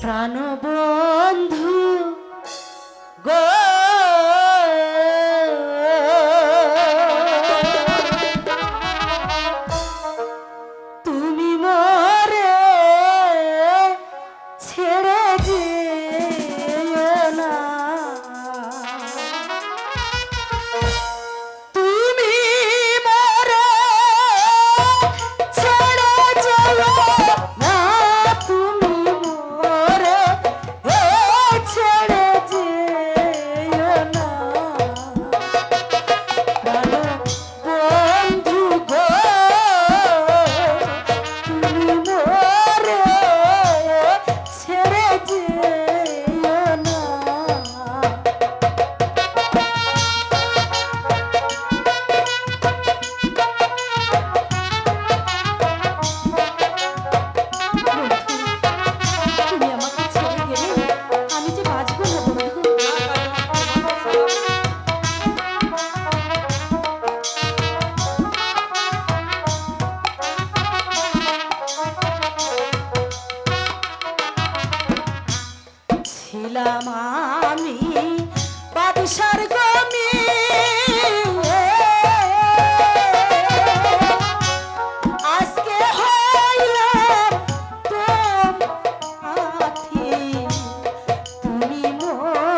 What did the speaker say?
প্রাণবন্ধু ছিলাম আমি বাদশার গমি। আজকে হইলাম তুমি মোর